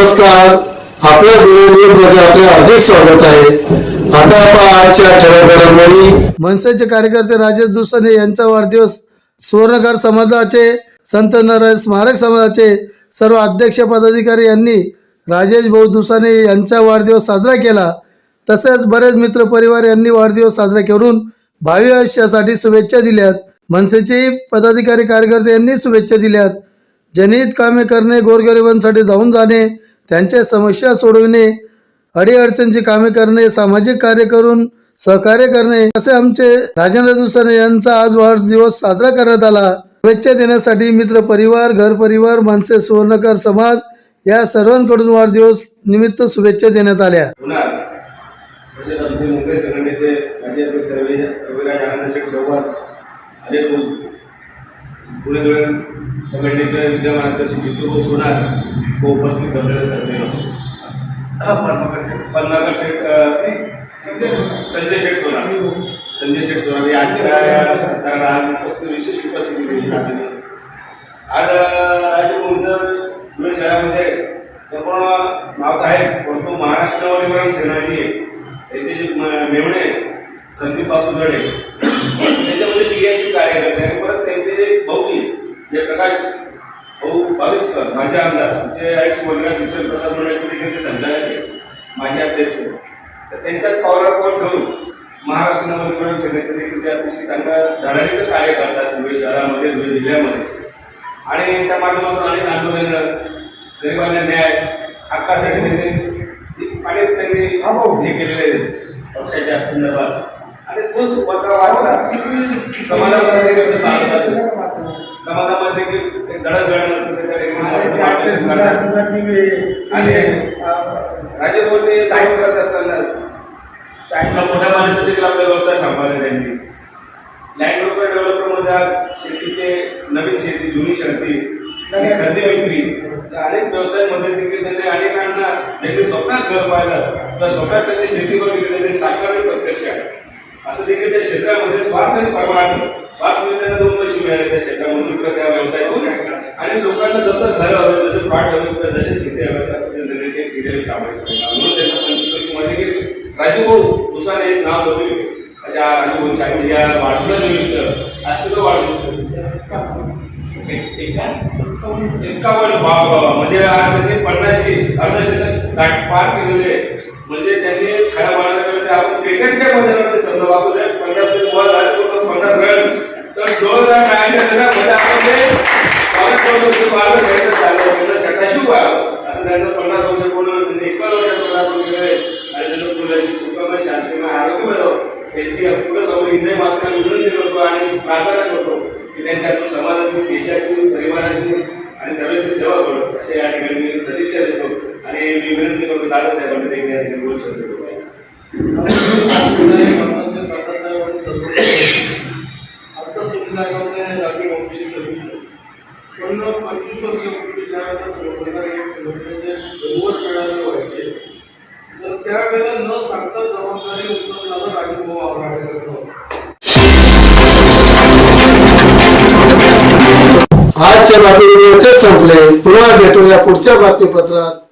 नमस्कार. आपल्या न्यूजमध्ये आपले हार्दिक स्वागत आहे. आता आजच्या मनसेचे कार्यकर्ते राजेश दुसने यांचा वाढदिवस सुवर्णकार समाजाचे संत नारायण स्मारक समाजाचे सर्व अध्यक्ष पदाधिकारी यांनी राजेश भाऊ दुसाने यांचा वाढदिवस साजरा केला. तसेच बरेच मित्र परिवार यांनी वाढदिवस साजरा करून भावी आयुष्यासाठी शुभेच्छा दिल्यात. मनसेचे पदाधिकारी कार्यकर्ते यांनी शुभेच्छा दिल्यात. जनहित कामे करणे गोरगरिबांसाठी जाऊन जाणे त्यांच्या समस्या सोडविणे अडीअडचणीची कामे करणे सामाजिक कार्य करून सहकार्य करणे असे आमचे राजेंद्र दुसरे यांचा आज वाढदिवस साजरा करण्यात आला. शुभेच्छा देण्यासाठी मित्र परिवार घर परिवार माणसे सुवर्णकर समाज या सर्वांकडून वाढदिवस निमित्त शुभेच्छा देण्यात आल्या. तसेच आमचे मुंबई संघटनेचे माजी अध्यक्ष रवी रविराज आनंद शेठ चौहान अजय पुणे धुळे संघटनेचे विद्यमान अध्यक्ष जितू सोनार व उपस्थित जमलेले सर्व पन्नाकर शेठ. संजय शेठ. सोनार. संजय शेठ सोनार हे आजच्या या सत्काराला आज उपस्थित विशेष उपस्थिती दिली आज आज तुमचं धुळे शहरामध्ये संपूर्ण नाव तर आहेच परंतु महाराष्ट्र नवनिर्माण सेनानी त्याचे जे मेवणे संदीप बापू जडे त्याच्यामध्ये क्रियाशील कार्यकर्ते जे प्रकाश भाऊ पाविस्कर माझे आमदार जे एक्स मुलगा शिक्षण प्रसार मंडळाचे देखील ते संचालक आहेत माझे अध्यक्ष तर त्यांच्याच पावलावर पाऊल ठेवून महाराष्ट्र नवनिर्माण सेनेचे देखील ते अतिशय चांगल्या धडाडीचं कार्य करतात धुळे शहरामध्ये धुळे जिल्ह्यामध्ये. आणि त्या माध्यमातून अनेक आंदोलनं गरिबांना न्याय हक्कासाठी त्यांनी अनेक त्यांनी हे केलेले पक्षाच्या संदर्भात आणि तोच वसा वारसा. समाजामध्ये देखील समाजामध्ये देखील जडणघडण असतं. आणि राजे बोलते साहेब करत असताना साहेबला मोठ्या पाण्याचा देखील आपला व्यवसाय सांभाळला त्यांनी. लँड लोकर डेव्हलपरमध्ये आज शेतीचे नवीन शेती जुनी शेती आणि खरेदी विक्री. अनेक व्यवसायामध्ये देखील त्यांनी अनेकांना ज्यांनी स्वप्नात घर पाहिलं तर स्वप्नात त्यांनी शेती बघितली त्यांनी साकारली प्रत्यक्ष असं देखील त्या क्षेत्रामध्ये स्वार्थ प्रमाण स्वार्थ त्यांना दोन पैसे मिळाले त्या क्षेत्रामधून किंवा त्या व्यवसायातून आणि लोकांना जसं घर हवं जसं प्लॉट हवं किंवा जसे शेती हवे त्या ते केलेले काम आहेत म्हणून त्यांना पंचवीसमध्ये राजूभाऊ दुसऱ्याने एक नाव होते अशा राजूभाऊच्या आईने म्हणजे या वाढलं निमित्त असं तो वाढलं. एक- एका- वा- वा- म्हणजे पन्नासशे त्यांनी अर्धशतक पार केलेले. म्हणजे त्यांनी खऱ्या क्रिकेटच्या मैदानामध्ये समजा बापू साहेब पन्नास बॉल झाले पन्नास रन तर दोन हजार टाळल्या आपण ते त्यांना असं त्यांचं पन्नास वर्ष पूर्ण त्यांनी पदार्पण केलंय आणि त्यांना मुलांची सुखमय आरोग्य मिळावं. त्यांची पुढे समोर इंद्रिय मात्र आणि प्रार्थना करतो की त्यांच्या समाजाची देशाची परिवाराची आणि सर्वांची सेवा करू. असे या ठिकाणी मी सदिच्छा देतो. आणि मी विनंती करतो दादासाहेबांनी देखील या ठिकाणी बोलू शकतो. आता संविधानामध्ये राजू वंशी समिती पण पंचवीस वर्षापूर्वी संघटनेचे मिळाले व्हायचे तर त्यावेळेला न सांगता जबाबदारी उचलणारा आजच्या बातमीपत्र संपले. पुन्हा भेटूया पुढच्या बातमीपत्रात.